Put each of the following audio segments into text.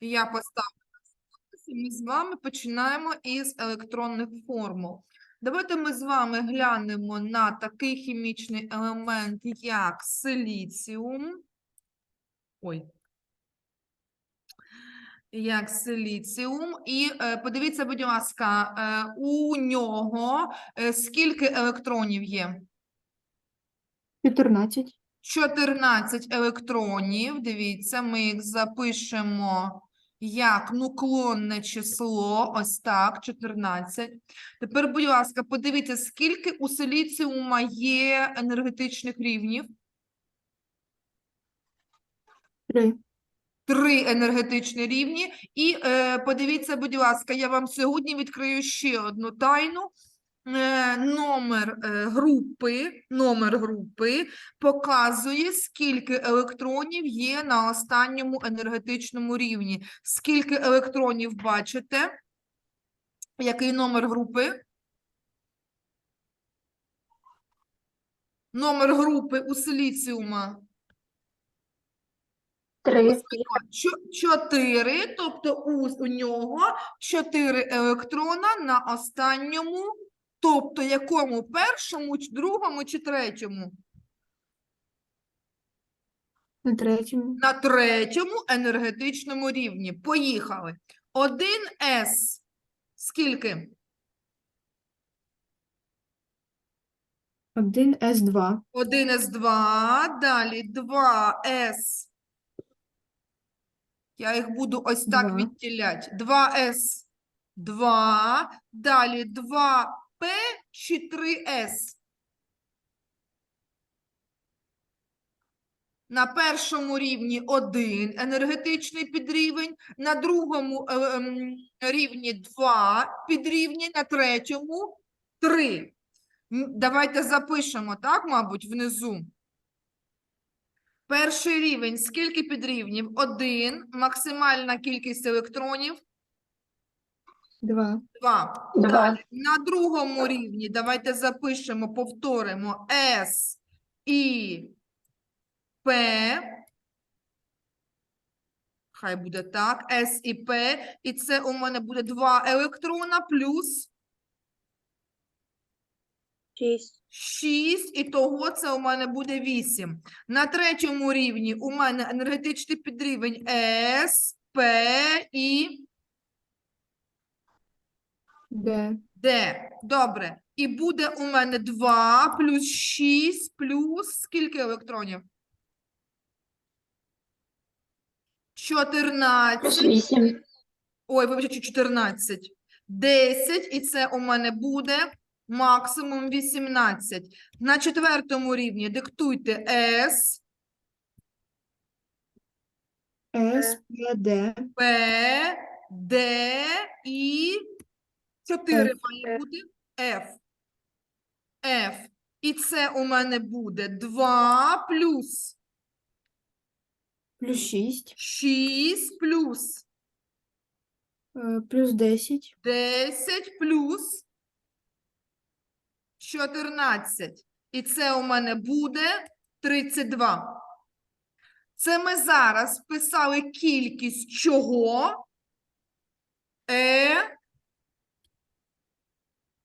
Я поставлю. і Ми з вами починаємо із електронних формул. Давайте ми з вами глянемо на такий хімічний елемент, як силіціум. Ой. Як силіціум. І е, подивіться, будь ласка, е, у нього е, скільки електронів є? 14. 14 електронів. Дивіться, ми їх запишемо як нуклонне число. Ось так, 14. Тепер, будь ласка, подивіться, скільки у силіціума є енергетичних рівнів? Три. Три енергетичні рівні. І е, подивіться, будь ласка, я вам сьогодні відкрию ще одну тайну. Е, номер е, групи, номер групи показує, скільки електронів є на останньому енергетичному рівні. Скільки електронів бачите? Який номер групи? Номер групи у силіціума. 3. Чотири, тобто у, у нього чотири електрона на останньому, тобто якому першому, другому чи третьому? На третьому. На третьому енергетичному рівні. Поїхали. 1С. Скільки? 1 С2. 1С2, далі 2С. Я їх буду ось так Два. відділяти. 2С, 2, 2П чи 3С. На першому рівні 1 енергетичний підрівень, на другому е, ем, рівні 2 підрівні, на третьому 3. Давайте запишемо, так, мабуть, внизу. Перший рівень. Скільки підрівнів? Один. Максимальна кількість електронів. 2. Два. Два. Далі. На другому рівні давайте запишемо, повторимо С і П. Хай буде так. С і П. І це у мене буде два електрона плюс 6. 6, і того це у мене буде 8. На третьому рівні у мене енергетичний підрівень С, П і Д. Д. Добре. І буде у мене 2 плюс 6 плюс скільки електронів? 14. 8. Ой, вибачте, 14. 10, і це у мене буде максимум 18. На четвертому рівні диктуйте С, С, П, Д. П, Д і 4 має бути Ф. Ф. І це у мене буде 2 плюс Плюс 6. 6 плюс е, Плюс 10. 10 плюс 14. І це у мене буде 32. Це ми зараз вписали кількість чого? Е,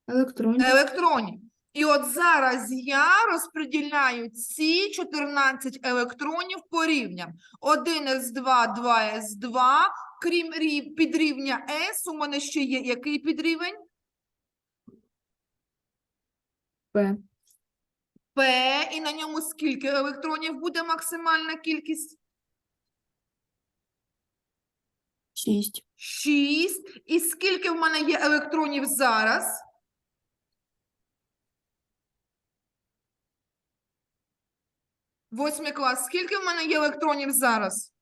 Електронів. електронів. І от зараз я розподіляю ці 14 електронів по рівням. 1С2, 2С2. Крім підрівня С, у мене ще є який підрівень? П. П, і на ньому скільки електронів буде максимальна кількість? 6. 6. І скільки в мене є електронів зараз? Восьмий клас. Скільки в мене є електронів зараз?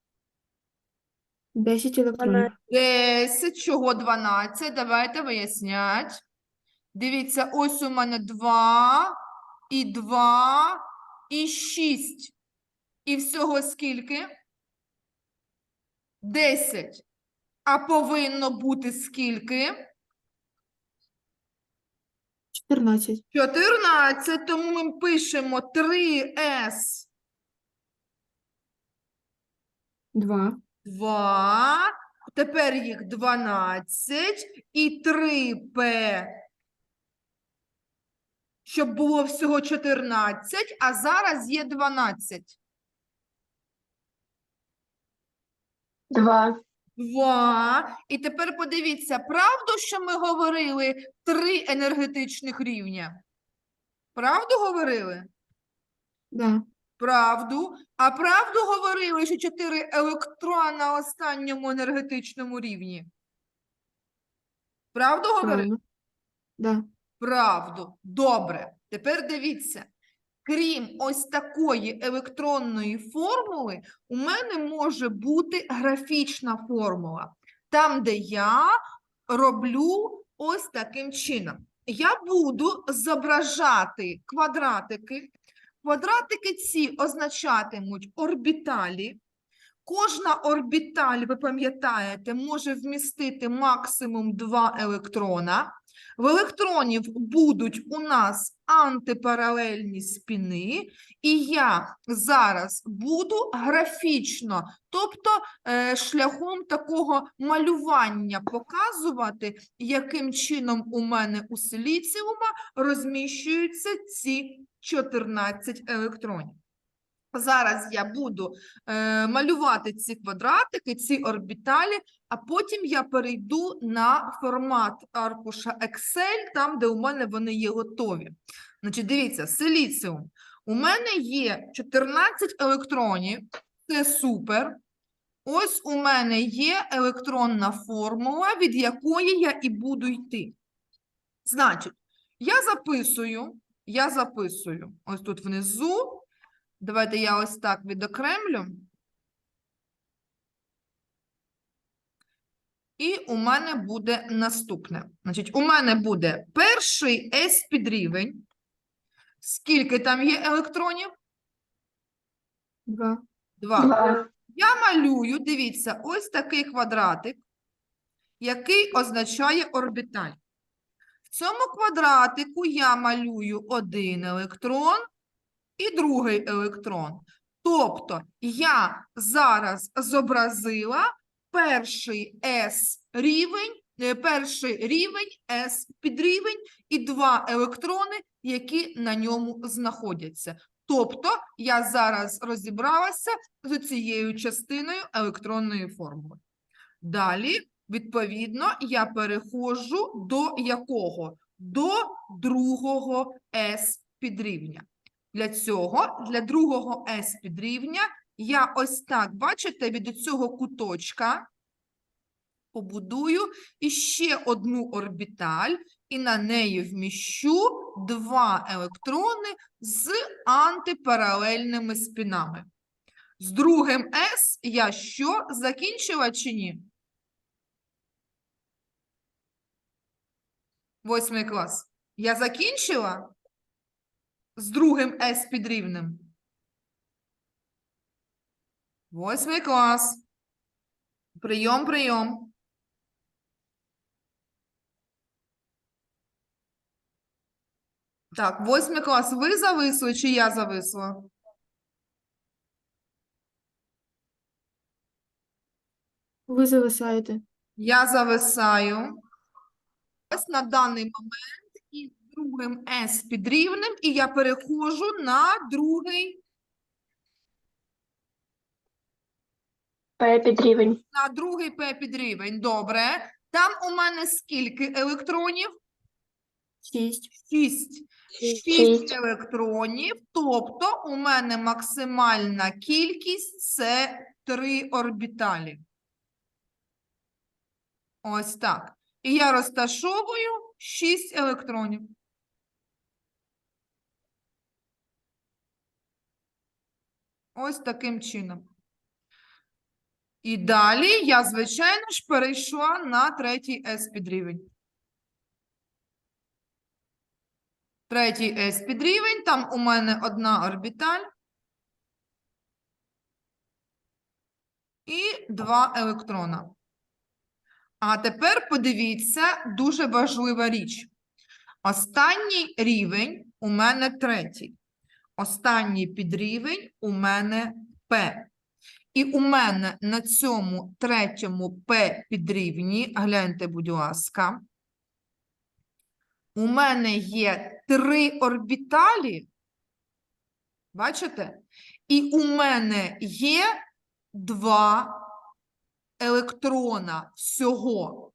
10 електронів. 10, чого 12? Давайте вияснять. Дивіться, ось у мене 2, і 2, і 6. І всього скільки? 10. А повинно бути скільки? 14. 14, тому ми пишемо 3С 2. 2 Тепер їх 12 і 3П, щоб було всього 14, а зараз є 12. Два. Два. І тепер подивіться, правду, що ми говорили три енергетичних рівня? Правду говорили? Да. Правду. А правду говорили, що чотири електрона на останньому енергетичному рівні? Правду говорили? Да. Правду. Добре. Тепер дивіться. Крім ось такої електронної формули, у мене може бути графічна формула, там, де я роблю ось таким чином. Я буду зображати квадратики. Квадратики ці означатимуть орбіталі. Кожна орбіталь, ви пам'ятаєте, може вмістити максимум два електрона. В електронів будуть у нас антипаралельні спіни, і я зараз буду графічно, тобто е, шляхом такого малювання показувати, яким чином у мене у силіціума розміщуються ці 14 електронів. Зараз я буду е, малювати ці квадратики, ці орбіталі, а потім я перейду на формат аркуша Excel, там, де у мене вони є готові. Значить, дивіться, силіціум. У мене є 14 електронів, це супер. Ось у мене є електронна формула, від якої я і буду йти. Значить, я записую, я записую ось тут внизу. Давайте я ось так відокремлю. І у мене буде наступне. Значить, у мене буде перший S підрівень. Скільки там є електронів? Два. Два. Два. Я малюю, дивіться, ось такий квадратик, який означає орбіталь. В цьому квадратику я малюю один електрон і другий електрон. Тобто я зараз зобразила перший S рівень, е, перший рівень S підрівень і два електрони, які на ньому знаходяться. Тобто я зараз розібралася з цією частиною електронної формули. Далі, відповідно, я переходжу до якого? До другого S підрівня. Для цього, для другого S підрівня, я ось так, бачите, від цього куточка побудую іще одну орбіталь, і на неї вміщу два електрони з антипаралельними спінами. З другим S я що, закінчила чи ні? Восьмий клас. Я закінчила? З другим S підрівним? Восьмий клас. Прийом, прийом. Так, восьмий клас. Ви зависли чи я зависла? Ви зависаєте. Я зависаю. Ось на даний момент другим S підрівним, і я переходжу на другий, П підрівень. на другий P підрівень. Добре. Там у мене скільки електронів? Шість. Шість. Шість Шість. електронів, тобто у мене максимальна кількість це три орбіталі. Ось так. І я розташовую 6 електронів. Ось таким чином. І далі я, звичайно ж, перейшла на третій S підрівень. Третій S підрівень, там у мене одна орбіталь і два електрона. А тепер подивіться, дуже важлива річ. Останній рівень у мене третій. Останній підрівень у мене П. І у мене на цьому третьому P підрівні, гляньте, будь ласка, у мене є три орбіталі, бачите? І у мене є два електрона всього.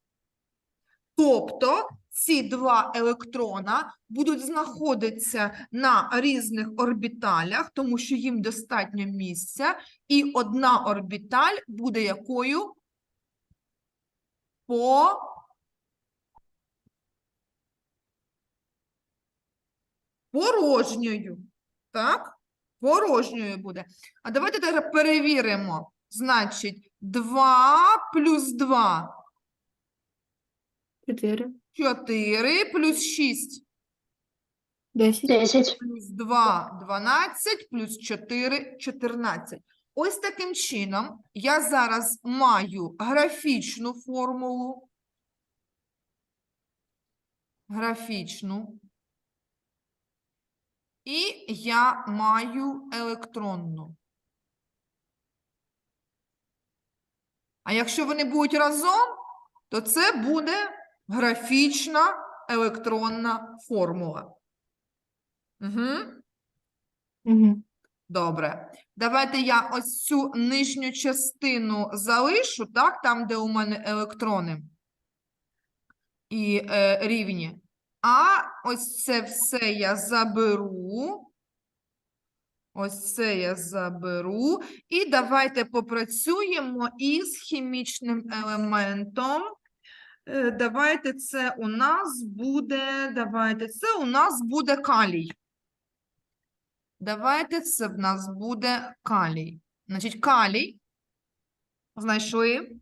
Тобто ці два електрона будуть знаходитися на різних орбіталях, тому що їм достатньо місця, і одна орбіталь буде якою? По порожньою. Так? Порожньою буде. А давайте тепер перевіримо. Значить, 2 плюс 2 Чотири. 4 плюс 6 Десять. Десять. плюс 2 – 12, плюс 4 – 14. Ось таким чином я зараз маю графічну формулу. Графічну. І я маю електронну. А якщо вони будуть разом, то це буде графічна електронна формула. Угу. Угу. Добре. Давайте я ось цю нижню частину залишу, так, там, де у мене електрони і е, рівні. А ось це все я заберу. Ось це я заберу. І давайте попрацюємо із хімічним елементом. Е, Давайте це у нас буде, давайте, це у нас буде калій. Давайте це в нас буде калій. Значить, калій. Знайшли?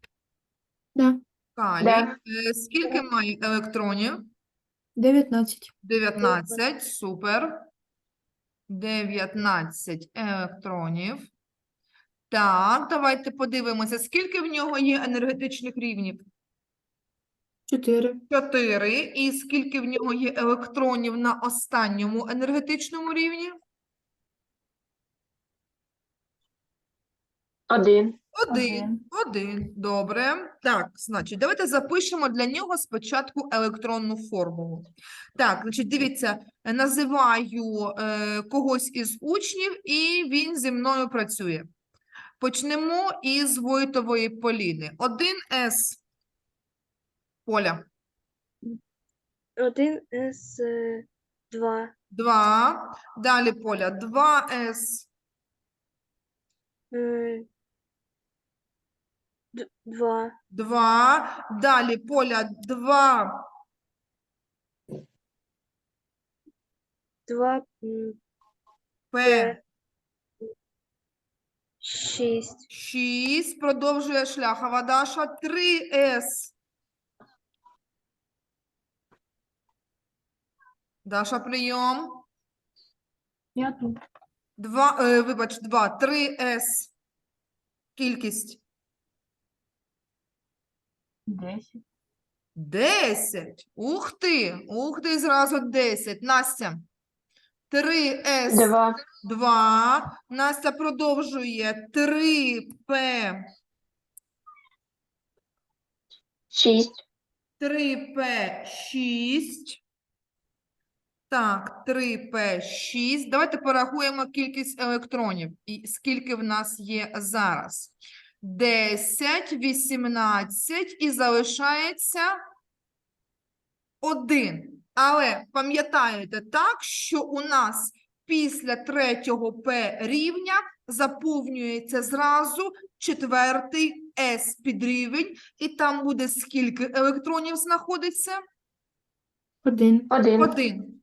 Да. Калій. Да. Е, Скільки має електронів? Дев'ятнадцять. 19. Супер. 19 електронів. Так, давайте подивимося, скільки в нього є енергетичних рівнів? Чотири. 4. І скільки в нього є електронів на останньому енергетичному рівні? Один. Один, один, добре. Так, значить, давайте запишемо для нього спочатку електронну формулу. Так, значить, дивіться, називаю е, когось із учнів, і він зі мною працює. Почнемо із Войтової Поліни. 1С. Поля. Один з е, два, Далі Поля. 2С. е, д- два, Далі Поля. 2. два, П. шість, 6. Продовжує Шляхова Даша. 3С. Даша, прийом. Я тут. 2, е, вибач, 2. 3С. Кількість. Десять. 10. Ух ти. Ух ти, зразу 10. Настя. 3С. Два. 2. Настя продовжує. 3П. Шість. 3П6. Так, 3П6. Давайте порахуємо кількість електронів. І скільки в нас є зараз. 10, 18 і залишається 1. Але пам'ятаєте так, що у нас після третього П рівня заповнюється зразу четвертий С підрівень, і там буде скільки електронів знаходиться? Один. Один. Один.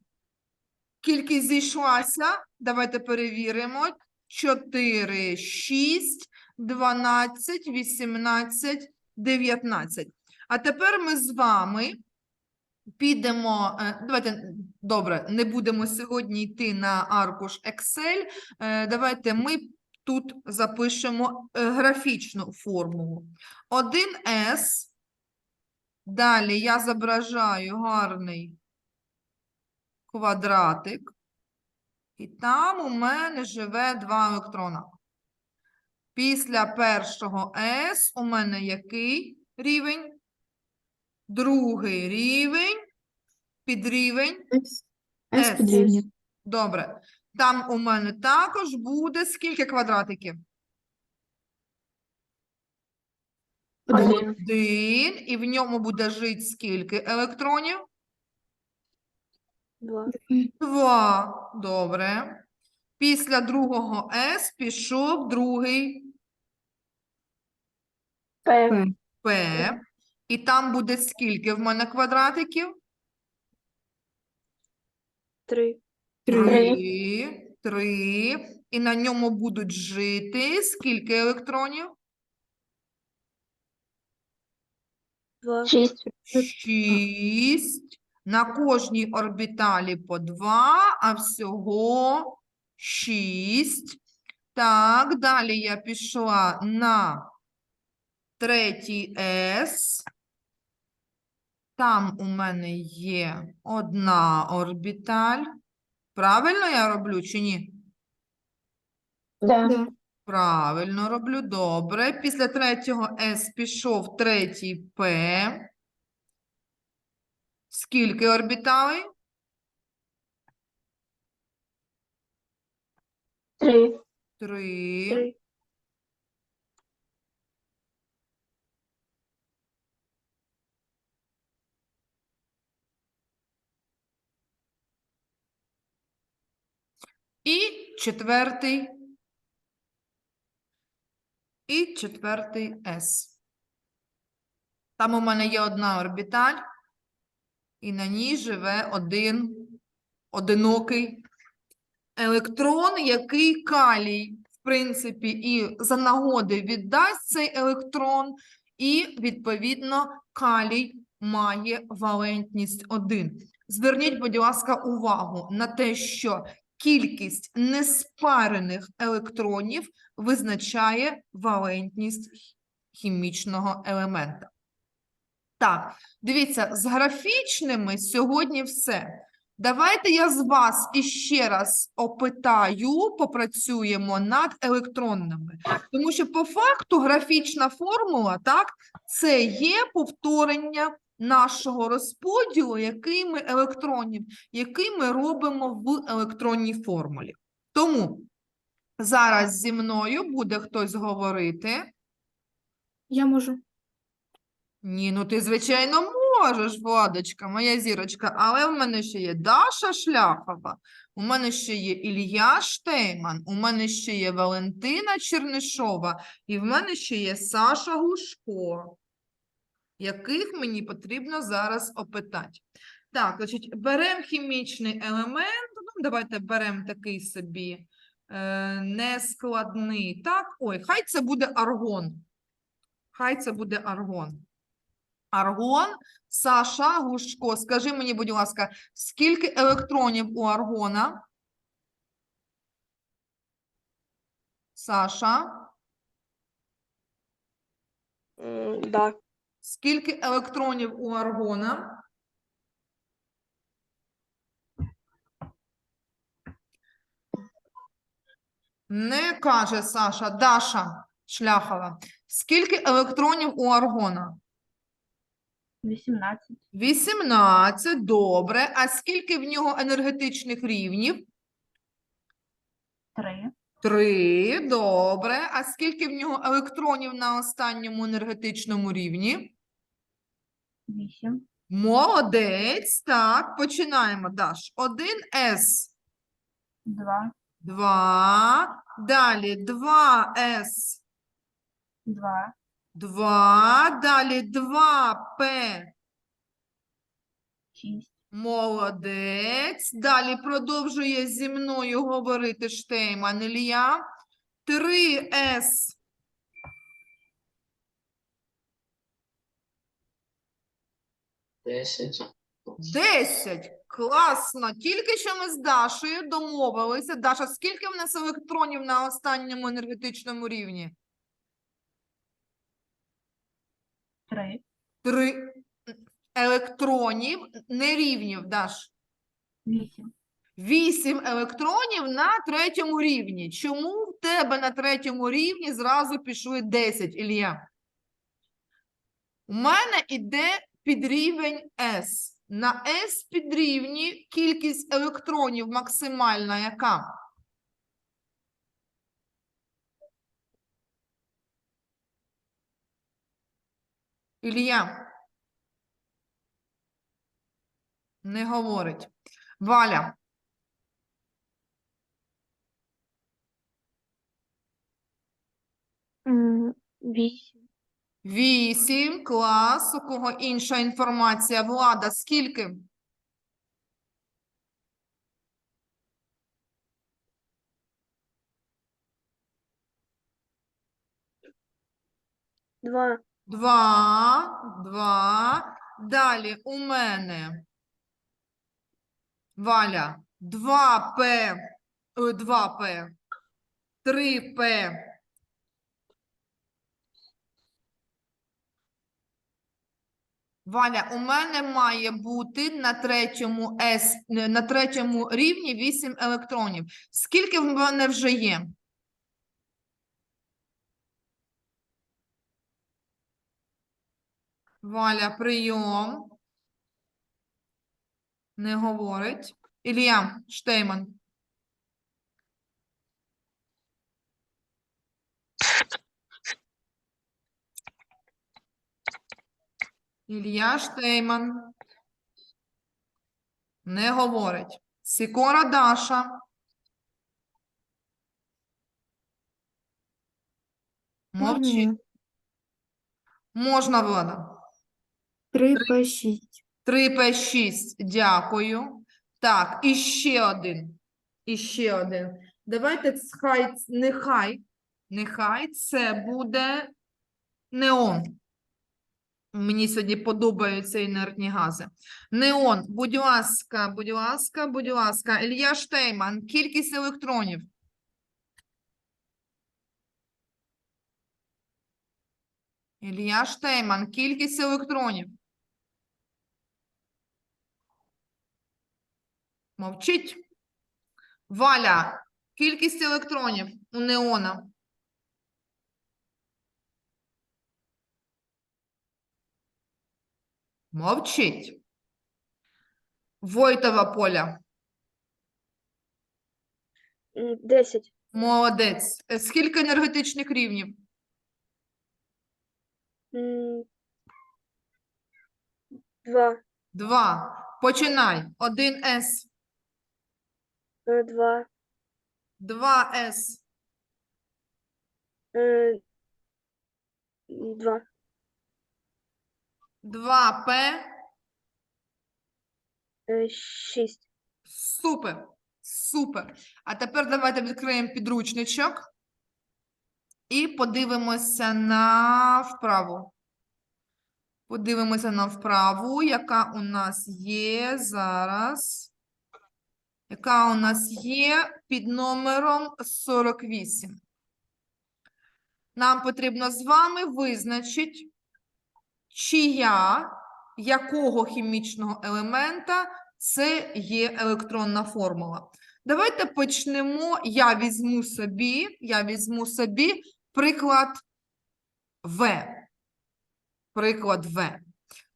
Кількість зійшлася. Давайте перевіримо. 4, 6, 12, 18, 19. А тепер ми з вами підемо. е, Давайте, добре, не будемо сьогодні йти на аркуш Excel. Е, Давайте ми тут запишемо е, графічну формулу. 1С. Далі я зображаю гарний квадратик, і там у мене живе два електрона. Після першого S у мене який рівень? Другий рівень. Підрівень. С. С. С. Добре. Там у мене також буде скільки квадратиків? Один. Один. І в ньому буде жити скільки електронів? Два. Два. Добре. Після другого S пішов другий П. П. І там буде скільки в мене квадратиків? Три. Три. Три. Три. І на ньому будуть жити скільки електронів? Два. Шість. Шість. На кожній орбіталі по два, а всього шість. Так, далі я пішла на третій S. Там у мене є одна орбіталь. Правильно я роблю чи ні? Да. Да. Правильно роблю, добре. Після третього С пішов третій П. Скільки орбіталей? Три. Три. Три. І четвертий. І четвертий С. Там у мене є одна орбіталь, і на ній живе один одинокий електрон, який калій, в принципі, і за нагоди віддасть цей електрон, і, відповідно, калій має валентність 1. Зверніть, будь ласка, увагу на те, що кількість неспарених електронів визначає валентність хімічного елемента. Так, дивіться, з графічними сьогодні все. Давайте я з вас іще раз опитаю, попрацюємо над електронними. Тому що по факту графічна формула, так, це є повторення нашого розподілу, який ми електронів, який ми робимо в електронній формулі. Тому зараз зі мною буде хтось говорити. Я можу. Ні, ну ти, звичайно, можеш, Владочка, моя зірочка, але в мене ще є Даша Шляхова, у мене ще є Ілля Штейман, у мене ще є Валентина Чернишова, і в мене ще є Саша Гушко, яких мені потрібно зараз опитати. Так, значить, беремо хімічний елемент, ну, давайте беремо такий собі е, нескладний. Так, ой, хай це буде аргон. Хай це буде аргон. Аргон, Саша Гушко, скажи мені, будь ласка, скільки електронів у аргона? Саша, М, Да. скільки електронів у аргона? Не каже Саша, Даша Шляхова. Скільки електронів у аргона? 18. 18, добре. А скільки в нього енергетичних рівнів? 3. Три, добре. А скільки в нього електронів на останньому енергетичному рівні? 8. Молодець. Так, починаємо, Даш. 1С, 2. 2. Далі 2С, 2. 2. Далі 2П. 6. Молодець. Далі продовжує зі мною говорити Штейман Ілля. 3С. Десять. 10. Класно. Тільки що ми з Дашею домовилися. Даша, скільки в нас електронів на останньому енергетичному рівні? 3. Три електронів, не рівнів, Даш. 8. 8 електронів на третьому рівні. Чому в тебе на третьому рівні зразу пішли 10, Ілля. У мене іде підрівень S. На S підрівні кількість електронів максимальна яка? Ілля. Не говорить. Валя. Вісім. Вісім. Клас. У кого інша інформація? Влада, скільки? Два. Два. Два. Далі у мене. Валя. 2П. 2П. 3П. Валя, у мене має бути на третьому С, на третьому рівні 8 електронів. Скільки в мене вже є? Валя, прийом. Не говорить. Ілля Штейман. Ілля Штейман. Не говорить. Сікора Даша. Мовчить. Можна, Влада. 3 по 6. 3П6, дякую. Так, і ще один. І ще один. Давайте хай, нехай, нехай це буде неон. Мені сьогодні подобаються інертні гази. Неон, будь ласка, будь ласка, будь ласка. Ілья Штейман, кількість електронів. Ілья Штейман, кількість електронів. Мовчить. Валя, кількість електронів у неона. Мовчить. Войтова Поля. Десять. Молодець. Е, Скільки енергетичних рівнів? Два. Два. Починай. Один С. Е, Два. Два С. Е, Два. Два П. Е, Шість. Супер. Супер. А тепер давайте відкриємо підручничок і подивимося на вправу. Подивимося на вправу, яка у нас є зараз. Яка у нас є під номером 48. Нам потрібно з вами визначити, чия, якого хімічного елемента це є електронна формула. Давайте почнемо. Я візьму собі, я візьму собі приклад В. Приклад В.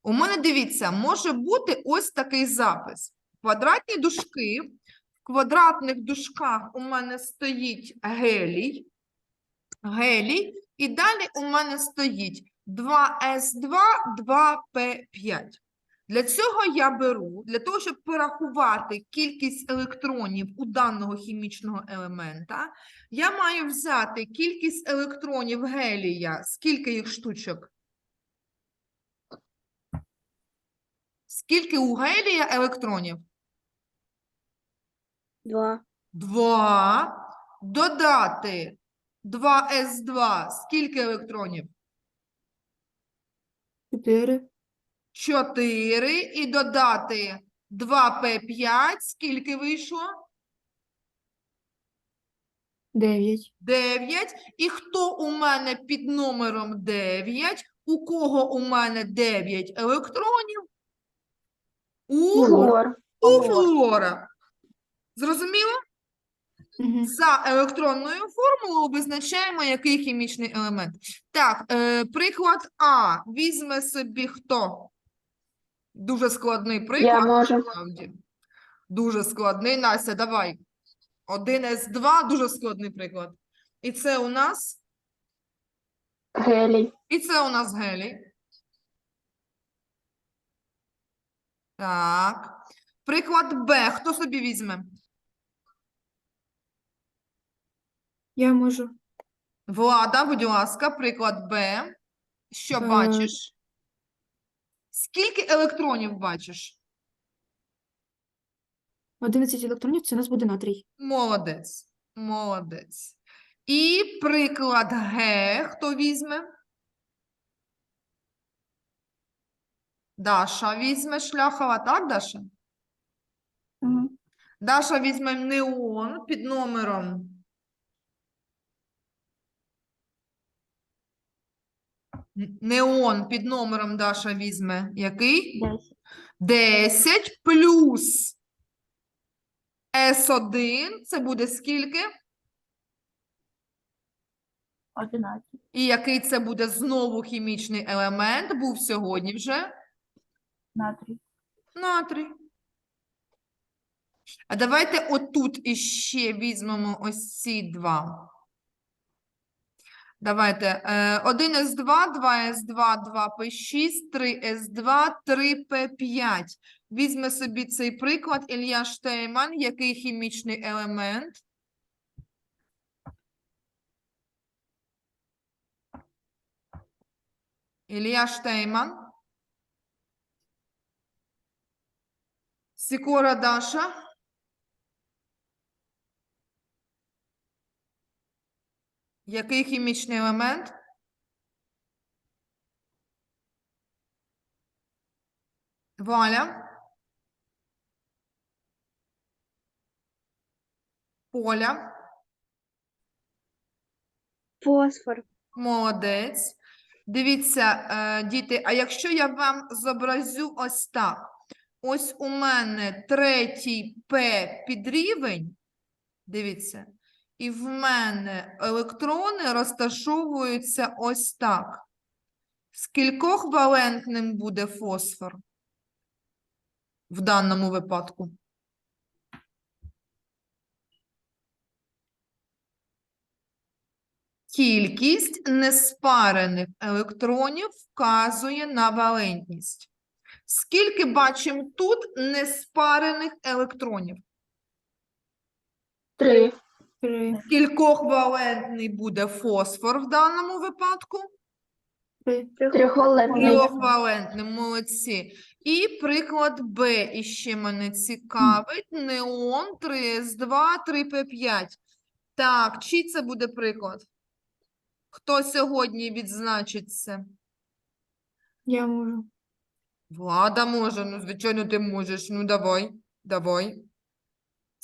У мене, дивіться, може бути ось такий запис. Квадратні дужки. Квадратних дужках у мене стоїть гелій. Гелій. І далі у мене стоїть 2С2, 2П5. Для цього я беру, для того, щоб порахувати кількість електронів у даного хімічного елемента, я маю взяти кількість електронів гелія. Скільки їх штучок? Скільки у гелія електронів? Два. Два. Додати 2С2. Скільки електронів? 4, 4. І додати 2П5. Скільки вийшло? 9. 9. І хто у мене під номером 9? У кого у мене 9 електронів? У, Флор. у флора. Зрозуміло? Угу. За електронною формулою визначаємо, який хімічний елемент. Так, е, приклад А. Візьме собі хто? Дуже складний приклад. можу. насправді. Дуже складний. Настя, давай. 1С2, дуже складний приклад. І це у нас, Гелій. і це у нас гелій. Так. Приклад Б. Хто собі візьме? Я можу. Влада, будь ласка, приклад Б. Що Е, бачиш? Скільки електронів бачиш? 11 електронів, це у нас буде натрій. Молодець. Молодець. І приклад Г. Хто візьме? Даша візьме шляхова, так, Даша? Даша візьме неон під номером. Неон під номером Даша візьме. Який? 10. 10 плюс С1. Це буде скільки? 11. І який це буде знову хімічний елемент? Був сьогодні вже Натрій. натрій. А давайте отут іще візьмемо ось ці два. Давайте. е, 1С2, 2С2, 2П6, 3С2, 3П5. Візьме собі цей приклад Ілля Штейман. Який хімічний елемент? Ілля Штейман. Сікора Даша. Який хімічний елемент? Валя. Поля. Фосфор. Молодець. Дивіться, е, діти, а якщо я вам зобразю ось так. Ось у мене третій П підрівень. Дивіться. І в мене електрони розташовуються ось так. З кількох валентним буде фосфор в даному випадку? Кількість неспарених електронів вказує на валентність. Скільки бачимо тут неспарених електронів? Три. Три. Кількох валентний буде фосфор в даному випадку? Трьохвалентний, молодці. І приклад Б іще мене цікавить. Неон 3С2, 3П5. Так, чий це буде приклад? Хто сьогодні відзначиться? Я можу. Влада може, ну, звичайно, ти можеш. Ну, давай, давай.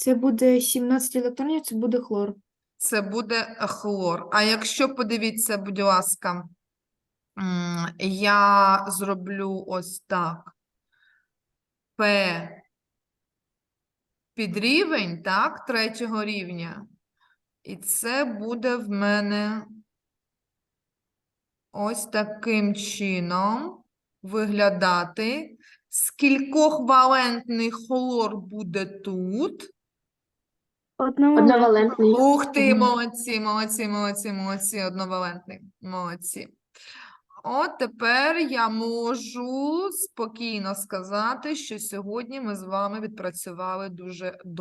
Це буде 17 електронів, це буде хлор. Це буде хлор. А якщо подивіться, будь ласка, я зроблю ось так. П підрівень, так, третього рівня. І це буде в мене ось таким чином виглядати. Скількох валентний хлор буде тут? Одновалентний. Ух ти, молодці, молодці, молодці, молодці, одновалентний, молодці. От тепер я можу спокійно сказати, що сьогодні ми з вами відпрацювали дуже